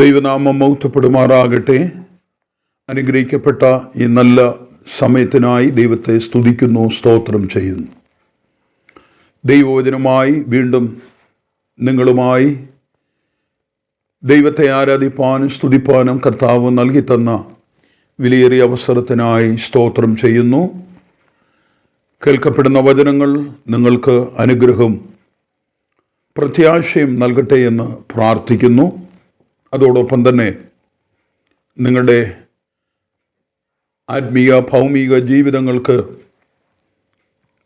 ദൈവനാമം മൗത്തപ്പെടുമാറാകട്ടെ അനുഗ്രഹിക്കപ്പെട്ട ഈ നല്ല സമയത്തിനായി ദൈവത്തെ സ്തുതിക്കുന്നു സ്തോത്രം ചെയ്യുന്നു. ദൈവവചനമായി വീണ്ടും നിങ്ങളുമായി ദൈവത്തെ ആരാധിപ്പാനും സ്തുതിപ്പാനും കർത്താവ് നൽകി തന്ന വിലയേറിയ അവസരത്തിനായി സ്തോത്രം ചെയ്യുന്നു. കേൾക്കപ്പെടുന്ന വചനങ്ങൾ നിങ്ങൾക്ക് അനുഗ്രഹം പ്രത്യാശയും നൽകട്ടെ എന്ന് പ്രാർത്ഥിക്കുന്നു. അതോടൊപ്പം തന്നെ നിങ്ങളുടെ ആത്മീയ ഭൗമിക ജീവിതങ്ങൾക്ക്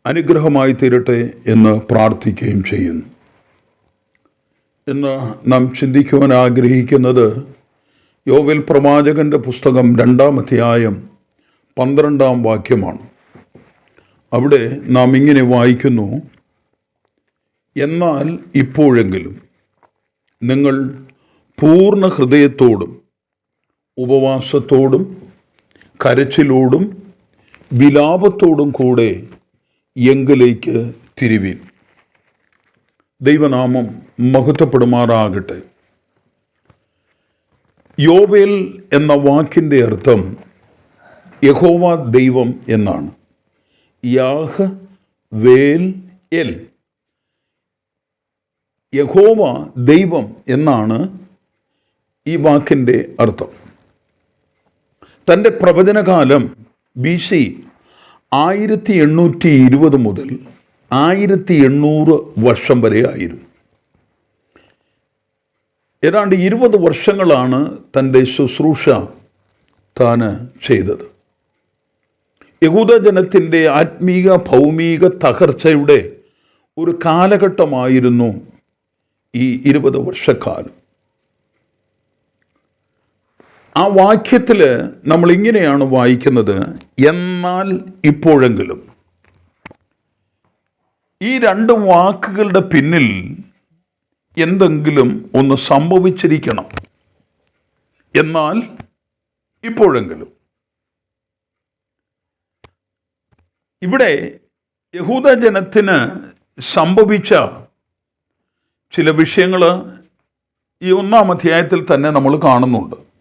അനുഗ്രഹമായി തീരട്ടെ എന്ന് പ്രാർത്ഥിക്കുകയും ചെയ്യുന്നു. ഇന്ന് നാം ചിന്തിക്കുവാൻ ആഗ്രഹിക്കുന്നത് യോവൽ പ്രവാചകന്റെ പുസ്തകം രണ്ടാം അധ്യായം പന്ത്രണ്ടാം വാക്യമാണ്. അവിടെ നാം ഇങ്ങനെ വായിക്കുന്നു എന്നാൽ ഇപ്പോഴെങ്കിലും നിങ്ങൾ പൂർണ ഹൃദയത്തോടും ഉപവാസത്തോടും കരച്ചിലോടും വിലാപത്തോടും കൂടെ എങ്കിലേക്ക് തിരുവീൻ. ദൈവനാമം മഹത്വപ്പെടുമാറാകട്ടെ. യോവേൽ എന്ന വാക്കിന്റെ അർത്ഥം യഹോവ ദൈവം എന്നാണ്. യാഹ് വേൽ എൽ. യഹോവ ദൈവം എന്നാണ് ഈ വാക്കിന്റെ അർത്ഥം. തന്റെ പ്രവചനകാലം ബി സി ആയിരത്തി എണ്ണൂറ്റി ഇരുപത് മുതൽ ആയിരത്തി എണ്ണൂറ് വർഷം വരെ ആയിരുന്നു. ഏതാണ്ട് ഇരുപത് വർഷങ്ങളാണ് തന്റെ ശുശ്രൂഷ താന് ചെയ്തത്. യഹൂദജനത്തിന്റെ ആത്മീക ഭൗമിക തകർച്ചയുടെ ഒരു കാലഘട്ടമായിരുന്നു ഈ ഇരുപത് വർഷക്കാലം. ആ വാക്യത്തിൽ നമ്മൾ ഇങ്ങനെയാണ് വായിക്കുന്നത് എന്നാൽ ഇപ്പോഴെങ്കിലും. ഈ രണ്ട് വാക്കുകളുടെ പിന്നിൽ എന്തെങ്കിലും ഒന്ന് സംഭവിച്ചിരിക്കണം. എന്നാൽ ഇപ്പോഴെങ്കിലും. ഇവിടെ യഹൂദ ജനത്തിന് സംഭവിച്ച ചില വിഷയങ്ങൾ ഈ ഒന്നാം അധ്യായത്തിൽ തന്നെ നമ്മൾ കാണുന്നുണ്ട്.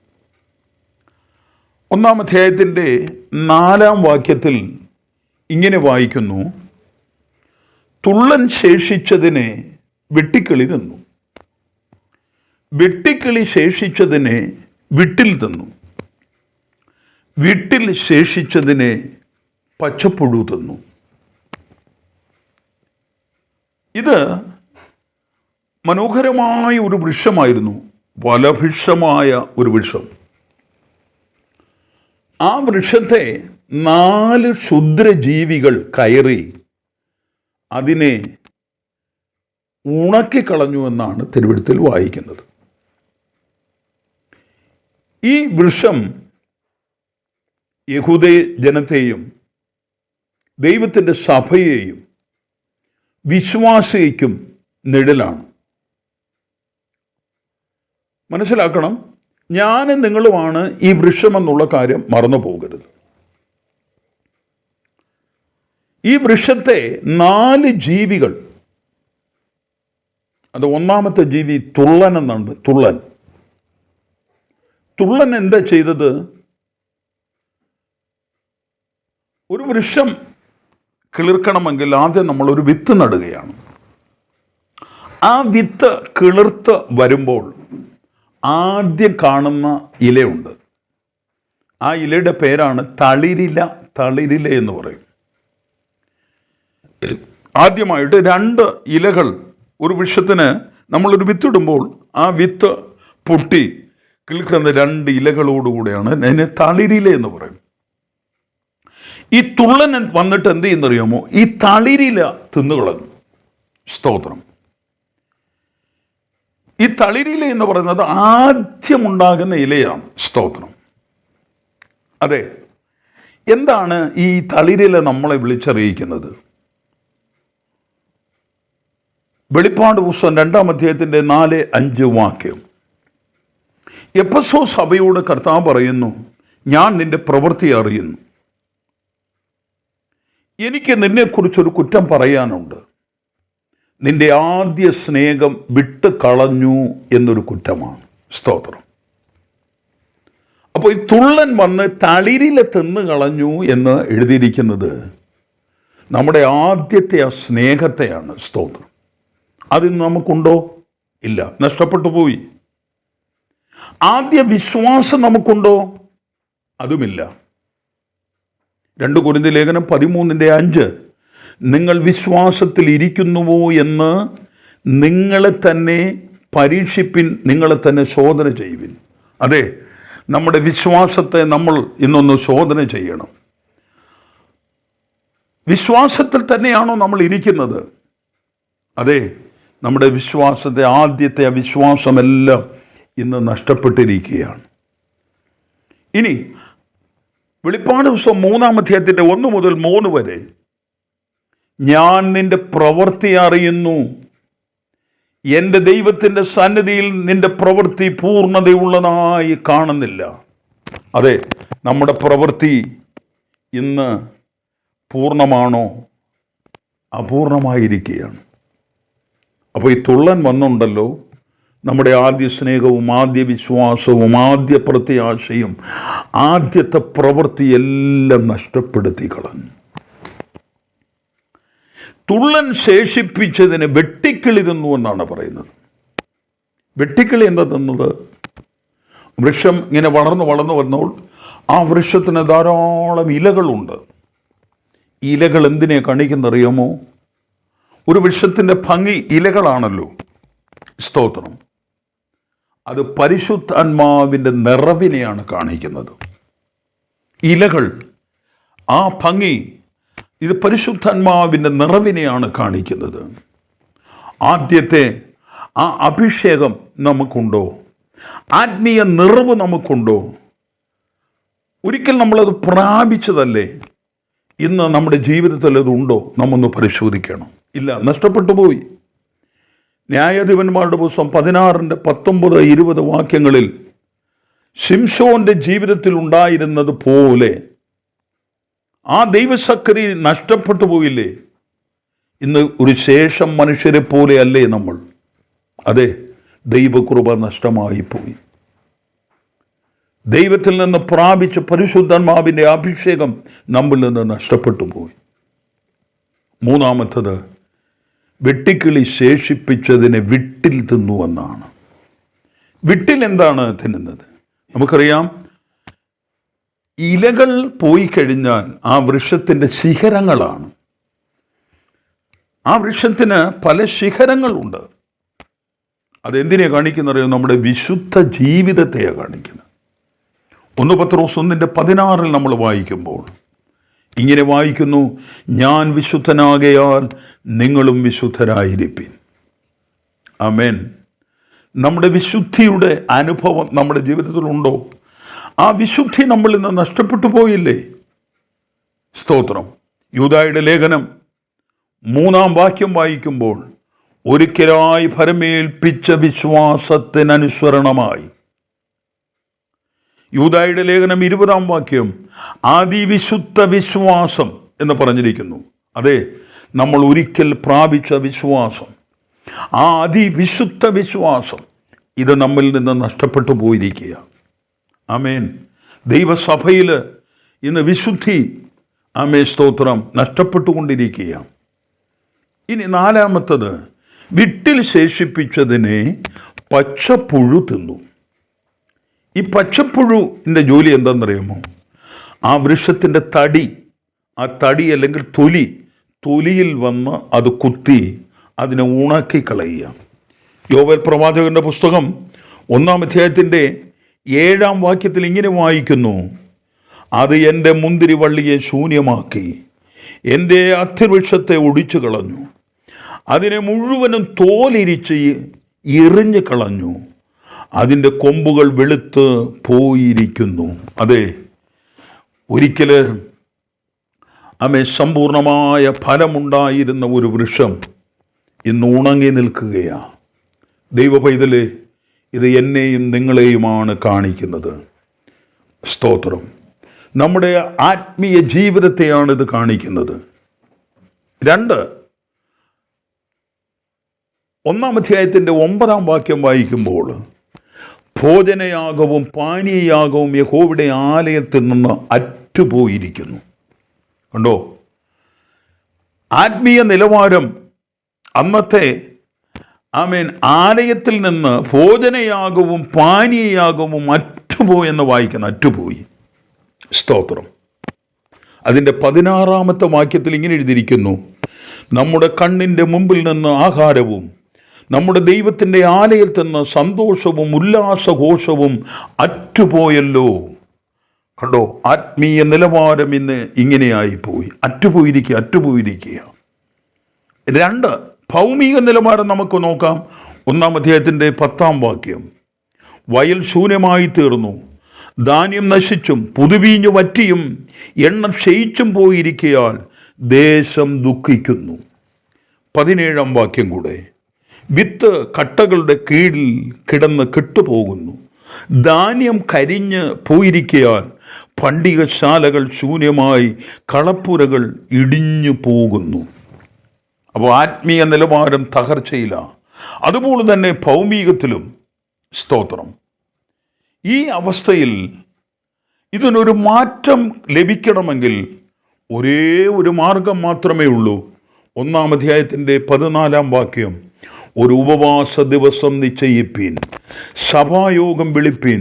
ഒന്നാം അധ്യായത്തിന്റെ നാലാം വാക്യത്തിൽ ഇങ്ങനെ വായിക്കുന്നു. തുള്ളൻ ശേഷിച്ചതിനെ വെട്ടിക്കിളി തന്നു. വെട്ടിക്കിളി ശേഷിച്ചതിനെ വിട്ടിൽ തന്നു. വിട്ടിൽ ശേഷിച്ചതിനെ പച്ചപ്പുഴു തന്നു. ഇത് മനോഹരമായ ഒരു വൃക്ഷമായിരുന്നു. ഫലഭിക്ഷമായ ഒരു വൃക്ഷം. ആ വൃക്ഷത്തെ നാല് ക്ഷുദ്രജീവികൾ കയറി അതിനെ ഉണക്കിക്കളഞ്ഞു എന്നാണ് തിരുവഴുത്തിൽ വായിക്കുന്നത്. ഈ വൃക്ഷം യഹൂദ ജനത്തെയും ദൈവത്തിന്റെ സഭയെയും വിശ്വാസിക്കും നിഴലാണ്. മനസ്സിലാക്കണം ഞാനും നിങ്ങളുമാണ് ഈ വൃക്ഷമെന്നുള്ള കാര്യം മറന്നു പോകരുത് ഈ വൃക്ഷത്തെ നാല് ജീവികൾ അത് ഒന്നാമത്തെ ജീവി തുള്ളൻ എന്നാണ് തുള്ളൻ. തുള്ളൻ എന്താ ചെയ്തത്? ഒരു വൃക്ഷം കിളിർക്കണമെങ്കിൽ ആദ്യം നമ്മൾ ഒരു വിത്ത് നടുകയാണ്. ആ വിത്ത് കിളിർത്ത് വരുമ്പോൾ ആദ്യം കാണുന്ന ഇലയുണ്ട്. ആ ഇലയുടെ പേരാണ് തളിരില തളിരില എന്ന് പറയും. ആദ്യമായിട്ട് രണ്ട് ഇലകൾ ഒരു വൃക്ഷത്തിന് നമ്മളൊരു വിത്തിടുമ്പോൾ ആ വിത്ത് പൊട്ടി കിളിക്കുന്ന രണ്ട് ഇലകളോടുകൂടെയാണ് അതിനെ തളിരില എന്ന് പറയും. ഈ തുള്ളൻ വന്നിട്ട് എന്ത് ചെയ്യുന്നറിയാമോ? ഈ തളിരില തിന്നുകളഞ്ഞു. സ്തോത്രം. ഈ തളിരില എന്ന് പറയുന്നത് ആദ്യമുണ്ടാകുന്ന ഇലയാണ്. സ്തോത്രം. അതെ. എന്താണ് ഈ തളിരില നമ്മളെ വിളിച്ചറിയിക്കുന്നത്? വെളിപ്പാട് പുസ്തകം രണ്ടാം അധ്യായത്തിന്റെ നാല് അഞ്ച് വാക്യം. എപ്പസോ സഭയോട് കർത്താവ് പറയുന്നു ഞാൻ നിന്റെ പ്രവൃത്തി അറിയുന്നു. എനിക്ക് നിന്നെക്കുറിച്ചൊരു കുറ്റം പറയാനുണ്ട്. നിന്റെ ആദ്യ സ്നേഹം വിട്ട് കളഞ്ഞു എന്നൊരു കുറ്റമാണ്. സ്തോത്രം. അപ്പോൾ ഈ തുള്ളൻ വന്ന് തളിരിലെ തിന്ന് കളഞ്ഞു എന്ന് എഴുതിയിരിക്കുന്നത് നമ്മുടെ ആദ്യത്തെ ആ സ്നേഹത്തെയാണ്. സ്തോത്രം. അതിന് നമുക്കുണ്ടോ? ഇല്ല. നഷ്ടപ്പെട്ടു പോയി. ആദ്യ വിശ്വാസം നമുക്കുണ്ടോ? അതുമില്ല. രണ്ട് കുരുന്തി ലേഖനം പതിമൂന്നിന്റെ അഞ്ച്. നിങ്ങൾ വിശ്വാസത്തിൽ ഇരിക്കുന്നുവോ എന്ന് നിങ്ങളെ തന്നെ പരീക്ഷിപ്പിൻ നിങ്ങളെ തന്നെ ശോധന ചെയ്യുവിൻ. അതെ നമ്മുടെ വിശ്വാസത്തെ നമ്മൾ ഇന്നൊന്ന് ശോധന ചെയ്യണം. വിശ്വാസത്തിൽ തന്നെയാണോ നമ്മൾ ഇരിക്കുന്നത്? അതെ നമ്മുടെ വിശ്വാസത്തെ ആദ്യത്തെ അവിശ്വാസമെല്ലാം വിശ്വാസമെല്ലാം ഇന്ന് നഷ്ടപ്പെട്ടിരിക്കുകയാണ്. ഇനി വെളിപ്പാട് ദിവസം മൂന്നാം അധ്യായത്തിന്റെ ഒന്ന് മുതൽ മൂന്ന് വരെ ഞാൻ നിന്റെ പ്രവൃത്തി അറിയുന്നു. എന്റെ ദൈവത്തിന്റെ സന്നിധിയിൽ നിന്റെ പ്രവൃത്തി പൂർണതയുള്ളതായി കാണുന്നില്ല. അതെ നമ്മുടെ പ്രവൃത്തി ഇന്ന് പൂർണമാണോ? അപൂർണമായിരിക്കുകയാണ്. അപ്പോൾ ഈ തുള്ളൻ വന്നുണ്ടല്ലോ. നമ്മുടെ ആദ്യ സ്നേഹവും ആദ്യ വിശ്വാസവും ആദ്യ പ്രത്യാശയും ആദ്യത്തെ പ്രവൃത്തിയെല്ലാം നഷ്ടപ്പെടുത്തി കളഞ്ഞു. തുള്ളൻ ശേഷിപ്പിച്ചതിന് വെട്ടിക്കിളി തിന്നു എന്നാണ് പറയുന്നത്. വെട്ടിക്കിളി എന്താ തിന്നത്? വൃക്ഷം ഇങ്ങനെ വളർന്നു വളർന്നു വന്നപ്പോൾ ആ വൃക്ഷത്തിന് ധാരാളം ഇലകളുണ്ട്. ഇലകൾ എന്തിനെ കാണിക്കുന്നറിയാമോ? ഒരു വൃക്ഷത്തിന്റെ ഭംഗി ഇലകളാണല്ലോ. സ്തോത്രം. അത് പരിശുദ്ധാത്മാവിന്റെ നിറവിനെയാണ് കാണിക്കുന്നത്. ഇലകൾ ആ ഭംഗി ഇത് പരിശുദ്ധാത്മാവിന്റെ നിറവിനെയാണ് കാണിക്കുന്നത്. ആദ്യത്തെ ആ അഭിഷേകം നമുക്കുണ്ടോ? ആത്മീയ നിറവ് നമുക്കുണ്ടോ? ഒരിക്കൽ നമ്മളത് പ്രാപിച്ചതല്ലേ? ഇന്ന് നമ്മുടെ ജീവിതത്തിൽ അതുണ്ടോ നമ്മൊന്ന് പരിശോധിക്കണം. ഇല്ല നഷ്ടപ്പെട്ടു പോയി. ന്യായാധിപന്മാരുടെ പുസ്തകം പതിനാറിന്റെ പത്തൊമ്പത് ഇരുപത് വാക്യങ്ങളിൽ ശിംഷോന്റെ ജീവിതത്തിൽ ഉണ്ടായിരുന്നത് പോലെ ആ ദൈവശക്തി നഷ്ടപ്പെട്ടു പോയില്ലേ? ഇന്ന് ഒരു ശേഷം മനുഷ്യരെ പോലെ അല്ലേ നമ്മൾ. അതെ ദൈവകൃപ നഷ്ടമായി പോയി ദൈവത്തിൽ നിന്ന് പ്രാപിച്ച പരിശുദ്ധാത്മാവിന്റെ അഭിഷേകം നമ്മിൽ നിന്ന് നഷ്ടപ്പെട്ടു പോയി. മൂന്നാമത്തത് വെട്ടിക്കിളി ശേഷിപ്പിച്ചതിനെ വിട്ടിൽ തിന്നു എന്നാണ് വിട്ടിൽ എന്താണ് തിന്നുന്നത്? നമുക്കറിയാം ഇലകൾ പോയി കഴിഞ്ഞാൽ ആ വൃക്ഷത്തിന്റെ ശിഖരങ്ങളാണ്. ആ വൃക്ഷത്തിന് പല ശിഖരങ്ങളുണ്ട്. അതെന്തിനെ കാണിക്കുന്നറിയോ നമ്മുടെ വിശുദ്ധ ജീവിതത്തെയാണ് കാണിക്കുന്നത്. ഒന്ന് പത്രോസ് ഒന്നിന്റെ പതിനാറിൽ നമ്മൾ വായിക്കുമ്പോൾ ഇങ്ങനെ വായിക്കുന്നു ഞാൻ വിശുദ്ധനാകയാൽ നിങ്ങളും വിശുദ്ധരായിരിപ്പിൻ. അമേൻ നമ്മുടെ വിശുദ്ധിയുടെ അനുഭവം നമ്മുടെ ജീവിതത്തിലുണ്ടോ? ആ വിശുദ്ധി നമ്മളിൽ നിന്ന് നഷ്ടപ്പെട്ടു പോയില്ലേ? സ്തോത്രം. യൂതായുടെ ലേഖനം മൂന്നാം വാക്യം വായിക്കുമ്പോൾ ഒരിക്കലായി ഫലമേൽപ്പിച്ച വിശ്വാസത്തിനനുസരണമായി. യൂതായുടെ ലേഖനം ഇരുപതാം വാക്യം ആദിവിശുദ്ധ വിശ്വാസം എന്ന് പറഞ്ഞിരിക്കുന്നു. അതെ നമ്മൾ ഒരിക്കൽ പ്രാപിച്ച വിശ്വാസം ആ അതിവിശുദ്ധ വിശ്വാസം ഇത് നമ്മിൽ നിന്ന് നഷ്ടപ്പെട്ടു പോയിരിക്കുക ആമേൻ. ദൈവസഭയിൽ ഇന്ന് വിശുദ്ധി. അമേ സ്തോത്രം. നഷ്ടപ്പെട്ടുകൊണ്ടിരിക്കുകയാണ്. ഇനി നാലാമത്തത്. വിട്ടിൽ ശേഷിപ്പിച്ചതിനെ പച്ചപ്പുഴു തിന്നു. ഈ പച്ചപ്പുഴുവിന്റെ ജോലി എന്താണെന്നറിയാമോ ആ വൃക്ഷത്തിന്റെ തടി ആ തടി അല്ലെങ്കിൽ തൊലി തൊലിയിൽ വന്ന് അത് കുത്തി അതിനെ ഉണക്കി കളയുക യോവൽ പ്രവാചകന്റെ പുസ്തകം ഒന്നാം അധ്യായത്തിന്റെ ഏഴാം വാക്യത്തിൽ ഇങ്ങനെ വായിക്കുന്നു. അത് എന്റെ മുന്തിരി വള്ളിയെ ശൂന്യമാക്കി എന്റെ അത്തിവൃക്ഷത്തെ ഒടിച്ചു കളഞ്ഞു അതിനെ മുഴുവനും തോലിരിച്ച് എറിഞ്ഞു കളഞ്ഞു. അതിന്റെ കൊമ്പുകൾ വെളുത്ത് പോയിരിക്കുന്നു. അതെ ഒരിക്കൽ അമ്മ സമ്പൂർണമായ ഫലമുണ്ടായിരുന്ന ഒരു വൃക്ഷം ഇന്ന് ഉണങ്ങി നിൽക്കുകയാണ് ദൈവ പൈതലേ ഇത് എന്നെയും നിങ്ങളെയുമാണ് കാണിക്കുന്നത്. സ്തോത്രം. നമ്മുടെ ആത്മീയ ജീവിതത്തെയാണ് ഇത് കാണിക്കുന്നത്. രണ്ട് ഒന്നാം അധ്യായത്തിന്റെ ഒമ്പതാം വാക്യം വായിക്കുമ്പോൾ ഭോജനയാഗവും പാനീയയാഗവും യഹോവിടെ ആലയത്തിൽ നിന്ന് അറ്റുപോയിരിക്കുന്നു. കണ്ടോ? ആത്മീയ നിലവാരം അന്നത്തെ ആമേൻ. ആലയത്തിൽ നിന്ന് ഭോജനയാഗവും പാനീയയാഗവും അറ്റുപോയെന്ന് വായിക്കുന്നു അറ്റുപോയി. സ്തോത്രം. അതിന്റെ പതിനാറാമത്തെ വാക്യത്തിൽ ഇങ്ങനെ എഴുതിയിരിക്കുന്നു. നമ്മുടെ കണ്ണിന്റെ മുമ്പിൽ നിന്ന് ആഹാരവും നമ്മുടെ ദൈവത്തിന്റെ ആലയത്തിൽ നിന്ന് സന്തോഷവും ഉല്ലാസഘോഷവും അറ്റുപോയല്ലോ. കണ്ടോ? ആത്മീയ നിലവാരം ഇന്ന് ഇങ്ങനെയായിപ്പോയി. അറ്റുപോയിരിക്കുക അറ്റുപോയിരിക്കുക. രണ്ട് ഭൗമിക നിലവാരം നമുക്ക് നോക്കാം. ഒന്നാം അധ്യായത്തിന്റെ പത്താം വാക്യം. വയൽ ശൂന്യമായി തീർന്നു. ധാന്യം നശിച്ചും പുതുവീഞ്ഞു വറ്റിയും എണ്ണം ക്ഷയിച്ചും പോയിരിക്കയാൽ ദേശം ദുഃഖിക്കുന്നു. പതിനേഴാം വാക്യം കൂടെ. വിത്ത് കട്ടകളുടെ കീഴിൽ കിടന്ന് കെട്ടുപോകുന്നു. ധാന്യം കരിഞ്ഞ് പോയിരിക്കയാൽ പണ്ടികശാലകൾ ശൂന്യമായി കളപ്പുരകൾ ഇടിഞ്ഞു പോകുന്നു. അപ്പോൾ ആത്മീയ നിലവാരം തകർച്ചയിലാണ് അതുപോലെ തന്നെ ഭൗമികത്തിലും സ്തോത്രം. ഈ അവസ്ഥയിൽ ഇതിനൊരു മാറ്റം ലഭിക്കണമെങ്കിൽ ഒരേ ഒരു മാർഗം മാത്രമേ ഉള്ളൂ. ഒന്നാം അധ്യായത്തിന്റെ പതിനാലാം വാക്യം ഒരു ഉപവാസ ദിവസം നിശ്ചയിപ്പീൻ സഭായോഗം വിളിപ്പീൻ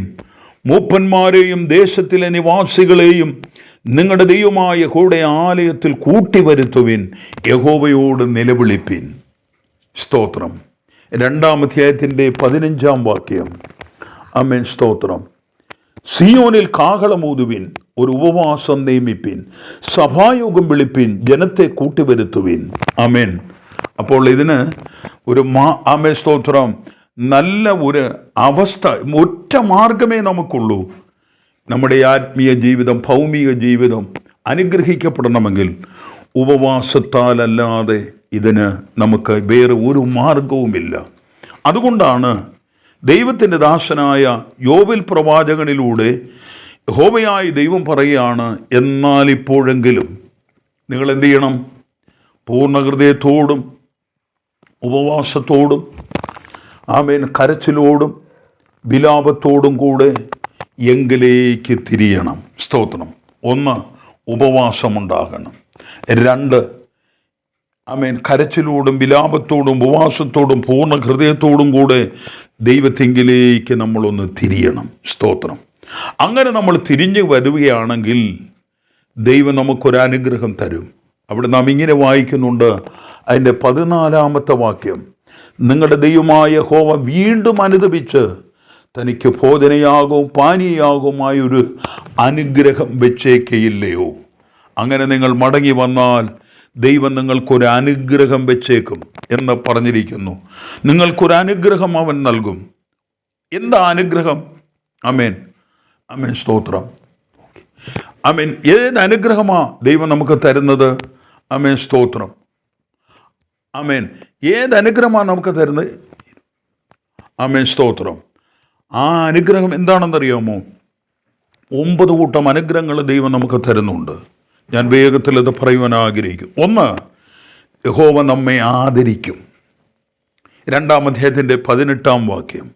മൂപ്പന്മാരെയും ദേശത്തിലെ നിവാസികളെയും നിങ്ങളുടെ ദൈവമായ കൂടെ ആലയത്തിൽ കൂട്ടിവരുത്തുവിൻ യഹോവയോട് നിലവിളിപ്പിൻ. സ്തോത്രം. രണ്ടാം അധ്യായത്തിന്റെ പതിനഞ്ചാം വാക്യം. അമ്മൻ സ്തോത്രം. സിയോനിൽ കാഹളമൂതുവിൻ ഒരു ഉപവാസം നിയമിപ്പിൻ സഭായോഗം വിളിപ്പിൻ ജനത്തെ കൂട്ടിവരുത്തുവിൻ. അമേൻ അപ്പോൾ ഇതിന് ഒരു മാ അമേ സ്തോത്രം. നല്ല ഒരു അവസ്ഥ ഒറ്റ മാർഗമേ നമുക്കുള്ളൂ. നമ്മുടെ ആത്മീയ ജീവിതം ഭൗമിക ജീവിതം അനുഗ്രഹിക്കപ്പെടണമെങ്കിൽ ഉപവാസത്താലല്ലാതെ ഇതിന് നമുക്ക് വേറെ ഒരു മാർഗവുമില്ല. അതുകൊണ്ടാണ് ദൈവത്തിന്റെ ദാസനായ യോവിൽ പ്രവാചകനിലൂടെ ഹോമയായി ദൈവം പറയുകയാണ് എന്നാൽ ഇപ്പോഴെങ്കിലും നിങ്ങൾ എന്ത് ചെയ്യണം? പൂർണഹൃദയത്തോടും ഉപവാസത്തോടും ആമേൻ കരച്ചിലോടും വിലാപത്തോടും കൂടെ എങ്കിലേക്ക് തിരിയണം. സ്തോത്രം. ഒന്ന് ഉപവാസമുണ്ടാകണം. രണ്ട് ആമേൻ കരച്ചിലോടും വിലാപത്തോടും ഉപവാസത്തോടും പൂർണ ഹൃദയത്തോടും കൂടെ ദൈവത്തെങ്കിലേക്ക് നമ്മളൊന്ന് തിരിയണം. സ്തോത്രം. അങ്ങനെ നമ്മൾ തിരിഞ്ഞു വരികയാണെങ്കിൽ ദൈവം നമുക്കൊരനുഗ്രഹം തരും. അവിടെ നാം ഇങ്ങനെ വായിക്കുന്നുണ്ട്. അതിന്റെ പതിനാലാമത്തെ വാക്യം. നിങ്ങളുടെ ദൈവമായ ഹോവ വീണ്ടും അനുദപിച്ച് തനിക്ക് ഭോജനയാകവും പാനീയാകവുമായൊരു അനുഗ്രഹം വെച്ചേക്കയില്ലയോ? അങ്ങനെ നിങ്ങൾ മടങ്ങി വന്നാൽ ദൈവം നിങ്ങൾക്കൊരു അനുഗ്രഹം വെച്ചേക്കും എന്ന് പറഞ്ഞിരിക്കുന്നു. നിങ്ങൾക്കൊരു അനുഗ്രഹം അവൻ നൽകും. എന്താ അനുഗ്രഹം? അമേൻ അമേൻ സ്തോത്രം. അമേൻ ഏത് അനുഗ്രഹമാ ദൈവം നമുക്ക് തരുന്നത്? അമേൻ സ്തോത്രം. അമേൻ ഏത് അനുഗ്രഹമാണ് നമുക്ക് തരുന്നത്? അമേൻ സ്തോത്രം. ആ അനുഗ്രഹം എന്താണെന്നറിയാമോ? ഒമ്പത് കൂട്ടം അനുഗ്രഹങ്ങൾ ദൈവം നമുക്ക് തരുന്നുണ്ട്. ഞാൻ വേഗത്തിൽ ഇത് പറയുവാൻ ആഗ്രഹിക്കും. ഒന്ന് യഹോവ നമ്മെ ആദരിക്കും. രണ്ടാം അധ്യായത്തിന്റെ പതിനെട്ടാം വാക്യം.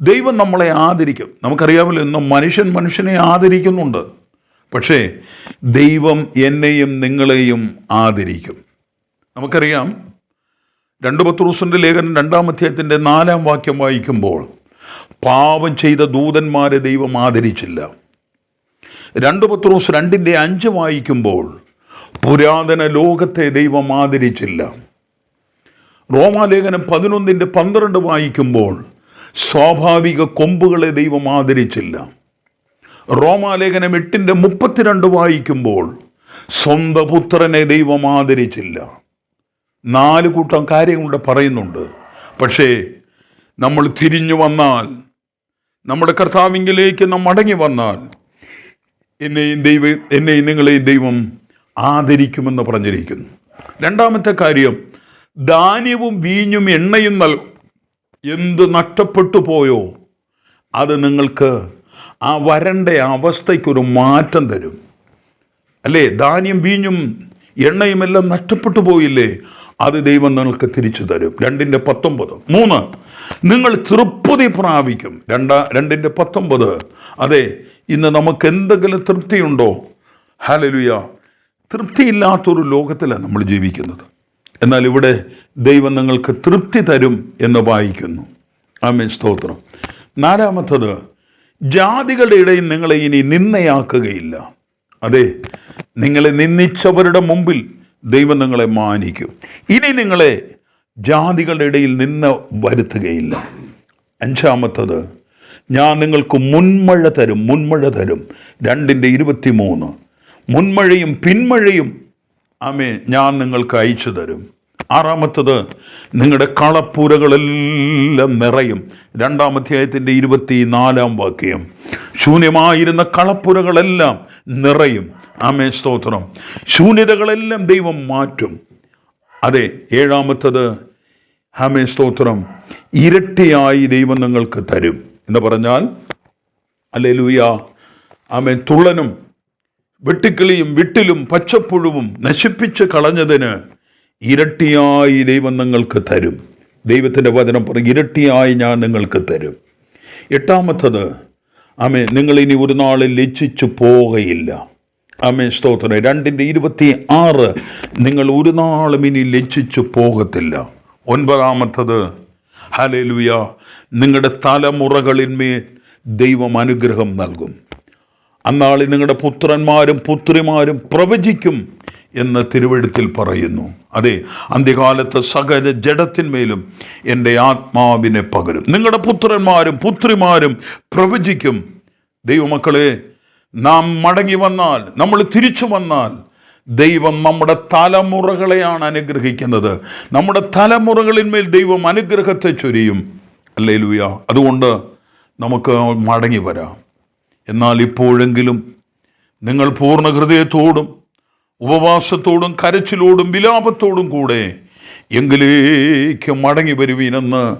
ദൈവം നമ്മളെ ആദരിക്കും. നമുക്കറിയാമല്ലോ ഇന്നും മനുഷ്യൻ മനുഷ്യനെ ആദരിക്കുന്നുണ്ട്. പക്ഷേ ദൈവം എന്നെയും നിങ്ങളെയും ആദരിക്കും. നമുക്കറിയാം രണ്ട് പത്രോസിന്റെ ലേഖനം രണ്ടാം അധ്യായത്തിന്റെ നാലാം വാക്യം വായിക്കുമ്പോൾ പാപം ചെയ്ത ദൂതന്മാരെ ദൈവം ആദരിച്ചില്ല. രണ്ട് പത്രോസ് രണ്ടിന്റെ അഞ്ച് വായിക്കുമ്പോൾ പുരാതന ലോകത്തെ ദൈവം ആദരിച്ചില്ല. റോമാലേഖനം പതിനൊന്നിന്റെ പന്ത്രണ്ട് വായിക്കുമ്പോൾ സ്വാഭാവിക കൊമ്പുകളെ ദൈവം ആദരിച്ചില്ല. റോമാലേഖനം എട്ടിന്റെ മുപ്പത്തിരണ്ട് വായിക്കുമ്പോൾ സ്വന്തം പുത്രനെ ദൈവം ആദരിച്ചില്ല. നാല് കൂട്ടം കാര്യങ്ങളുടെ പറയുന്നുണ്ട്. പക്ഷേ നമ്മൾ തിരിഞ്ഞു വന്നാൽ നമ്മുടെ കർത്താവിങ്കിലേക്ക് നാം മടങ്ങി വന്നാൽ എന്നെയും ദൈവം എന്നെയും നിങ്ങളെയും ദൈവം ആദരിക്കുമെന്ന് പറഞ്ഞിരിക്കുന്നു. രണ്ടാമത്തെ കാര്യം ധാന്യവും വീഞ്ഞും എണ്ണയും നൽകും എന്ത് നഷ്ടപ്പെട്ടു പോയോ അത് നിങ്ങൾക്ക് ആ വരണ്ട അവസ്ഥയ്ക്കൊരു മാറ്റം തരും. അല്ലേ? ധാന്യം വീഞ്ഞും എണ്ണയും എല്ലാം നഷ്ടപ്പെട്ടു പോയില്ലേ? അത് ദൈവം നിങ്ങൾക്ക് തിരിച്ചു തരും. രണ്ടിന്റെ പത്തൊമ്പത്. മൂന്ന് നിങ്ങൾ തൃപ്തി പ്രാപിക്കും. രണ്ടാ രണ്ടിന്റെ പത്തൊമ്പത്. അതെ ഇന്ന് നമുക്ക് എന്തെങ്കിലും തൃപ്തിയുണ്ടോ? ഹാലലുയ തൃപ്തിയില്ലാത്തൊരു ലോകത്തിലാണ് നമ്മൾ ജീവിക്കുന്നത്. എന്നാൽ ഇവിടെ ദൈവം നിങ്ങൾക്ക് തൃപ്തി തരും എന്ന് വായിക്കുന്നു. ആമേൻ. സ്തോത്രം. നാലാമത്തത് ജാതികളുടെ ഇടയിൽ നിങ്ങളെ ഇനി നിന്നയാക്കുകയില്ല അതെ നിങ്ങളെ നിന്ദിച്ചവരുടെ മുമ്പിൽ ദൈവം നിങ്ങളെ മാനിക്കും. ഇനി നിങ്ങളെ ജാതികളുടെ ഇടയിൽ നിന്ന് വരുത്തുകയില്ല. അഞ്ചാമത്തത് ഞാൻ നിങ്ങൾക്ക് മുൻമഴ തരും മുൻമഴ തരും. രണ്ടിന്റെ ഇരുപത്തി മൂന്ന് മുൻമഴയും പിന്മഴയും ആമേ ഞാൻ നിങ്ങൾക്ക് അയച്ചു തരും. ആറാമത്തത് നിങ്ങളുടെ കളപ്പൂരകളെല്ലാം നിറയും. രണ്ടാം അധ്യായത്തിന്റെ ഇരുപത്തി നാലാം വാക്യം ശൂന്യമായിരുന്ന കളപ്പുരകളെല്ലാം നിറയും. ആമേ സ്തോത്രം. ശൂന്യതകളെല്ലാം ദൈവം മാറ്റും. അതെ ഏഴാമത്തത് ഹാമേ സ്തോത്രം. ഇരട്ടിയായി ദൈവം നിങ്ങൾക്ക് തരും എന്ന് പറഞ്ഞാൽ അല്ലേ ലൂയ ആമേ തുള്ളനും വെട്ടിക്കിളിയും വിട്ടിലും പച്ചപ്പുഴുവും നശിപ്പിച്ച് കളഞ്ഞതിന് ഇരട്ടിയായി ദൈവം നിങ്ങൾക്ക് തരും. ദൈവത്തിന്റെ വചനം പറയും ഇരട്ടിയായി ഞാൻ നിങ്ങൾക്ക് തരും. എട്ടാമത്തത് ആമേ നിങ്ങളിനി ഒരു നാളിൽ ലജ്ജിച്ചു പോകയില്ല. ആമേ സ്തോത്രം. രണ്ടിന്റെ ഇരുപത്തി ആറ് നിങ്ങൾ ഒരു നാളും ഇനി ലജ്ജിച്ചു പോകത്തില്ല. ഒൻപതാമത്തത്. ഹലലുയ നിങ്ങളുടെ തലമുറകളിന്മേൽ ദൈവം അനുഗ്രഹം നൽകും. അന്നാളി നിങ്ങളുടെ പുത്രന്മാരും പുത്രിമാരും പ്രവചിക്കും എന്ന് തിരുവഴുത്തിൽ പറയുന്നു. അതെ അന്ത്യകാലത്ത് സകല ജഡത്തിന്മേലും എന്റെ ആത്മാവിനെ പകരും. നിങ്ങളുടെ പുത്രന്മാരും പുത്രിമാരും പ്രവചിക്കും. ദൈവമക്കളെ നാം മടങ്ങി വന്നാൽ നമ്മൾ തിരിച്ചു വന്നാൽ ദൈവം നമ്മുടെ തലമുറകളെയാണ് അനുഗ്രഹിക്കുന്നത്. നമ്മുടെ തലമുറകളിന്മേൽ ദൈവം അനുഗ്രഹത്തെ ചൊരിയും. അല്ലേ ലൂയ അതുകൊണ്ട് നമുക്ക് മടങ്ങി വരാം. എന്നാൽ ഇപ്പോഴെങ്കിലും നിങ്ങൾ പൂർണ ഹൃദയത്തോടും ഉപവാസത്തോടും കരച്ചിലോടും വിലാപത്തോടും കൂടെ എങ്കിലേക്ക് മടങ്ങി വരുവീനെന്ന്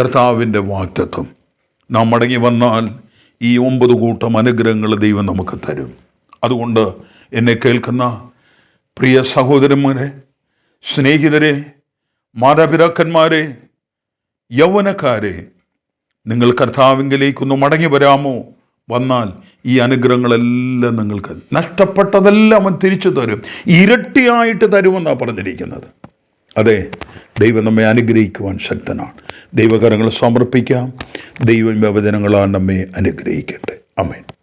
കർത്താവിന്റെ വാക്തത്വം. നാം മടങ്ങി വന്നാൽ ഈ ഒമ്പത് കൂട്ടം അനുഗ്രഹങ്ങൾ ദൈവം നമുക്ക് തരും. അതുകൊണ്ട് എന്നെ കേൾക്കുന്ന പ്രിയ സഹോദരന്മാരെ സ്നേഹിതരെ മാതാപിതാക്കന്മാരെ യൗവനക്കാരെ നിങ്ങൾ കർത്താവിങ്കിലേക്കൊന്ന് മടങ്ങി വരാമോ? വന്നാൽ ഈ അനുഗ്രഹങ്ങളെല്ലാം നിങ്ങൾക്ക് നഷ്ടപ്പെട്ടതെല്ലാം അവൻ തിരിച്ചു തരും. ഇരട്ടിയായിട്ട് തരുമെന്നാണ് പറഞ്ഞിരിക്കുന്നത്. അതെ ദൈവം നമ്മെ അനുഗ്രഹിക്കുവാൻ ശക്തനാണ്. ദൈവകരങ്ങൾ സമർപ്പിക്കാം. ദൈവം വ്യവചനങ്ങളാണ് നമ്മെ അനുഗ്രഹിക്കട്ടെ. അമേൻ